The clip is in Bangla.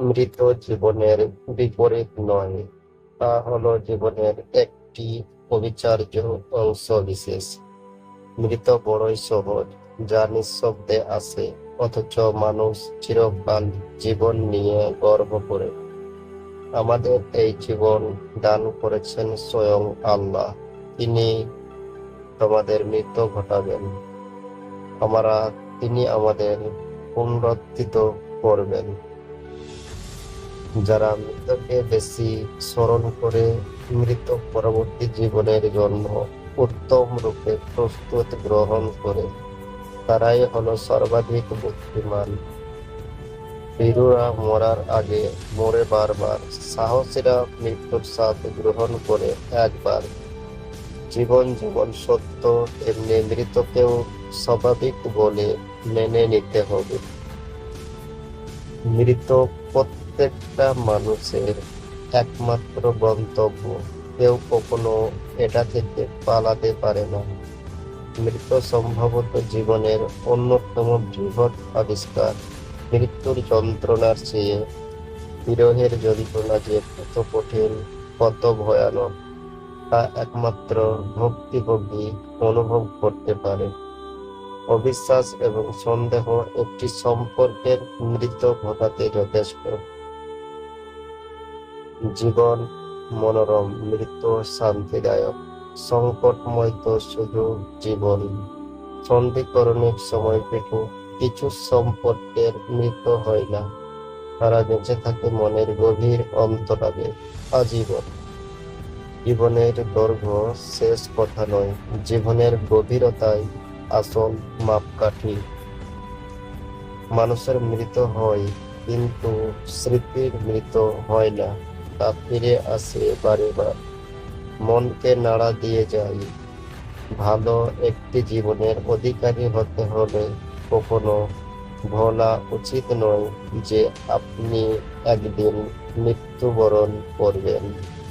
মৃত জীবনের বিপরীত নয়, তা হল জীবনের একটি অবিচার্য অংশ বিশেষ। মৃত বড়ই সহজ, যা নিঃশব্দে আসে, অথচ মানুষ চিরকাল জীবন নিয়ে গর্ব করে। আমাদের এই জীবন দান করেছেন স্বয়ং আল্লাহ, তিনি তোমাদের মৃত্যু ঘটাবেন। আমরা তিনি আমাদের পুনরুত্থিত করবেন। যারা মৃতকে বেশি স্মরণ করে মৃত পরবর্তী জীবনের জন্য উত্তম রূপে প্রস্তুত গ্রহণ করে, তারাই হলো সর্বাধিক বুদ্ধিমান। বীরুরা মরার আগে মরে বারবার, সাহসীরা মৃত্যুর স্বাদ গ্রহণ করে একবার। জীবন জীবন সত্য, এমনি মৃতকেও স্বাভাবিক বলে মেনে নিতে হবে। মৃত প্রত্যেকটা মানুষের একমাত্র গন্তব্য, কেউ কখনো এটা থেকে পালাতে পারে না। মৃত্যু সম্ভবত জীবনের অন্যতম বৃহৎ আবিষ্কার। মৃত্যুর যন্ত্রণার চেয়ে বিরহের যন্ত্রণা যে কত কঠিন, কত ভয়ানক, তা একমাত্র ভক্তিভোগী অনুভব করতে পারে। অবিশ্বাস এবং সন্দেহ একটি সম্পর্কের মৃত্যু ঘটাতে যথেষ্ট। জীবন মনোরম, মৃত্যু শান্তিদায়ক। সংকটময় তো শুধু জীবন। সন্ধিক্ষণিক সময়টুকু কিছু সম্পর্কের মৃত্যু হয় না, তারা বেঁচে থাকে মনের গভীর অন্তরালে, আজীবন। জীবনের দৈর্ঘ্য শেষ কথা নয়, জীবনের গভীরতাই আসল মাপকাঠি। মানুষের মৃত হয়, কিন্তু স্মৃতির মৃত হয় না, তা ফিরে আসে বারে বার, মনকে নাড়া দিয়ে যায়। ভালো একটি জীবনের অধিকারী হতে হলে কখনো ভোলা উচিত নয় যে আপনি একদিন মৃত্যুবরণ করবেন।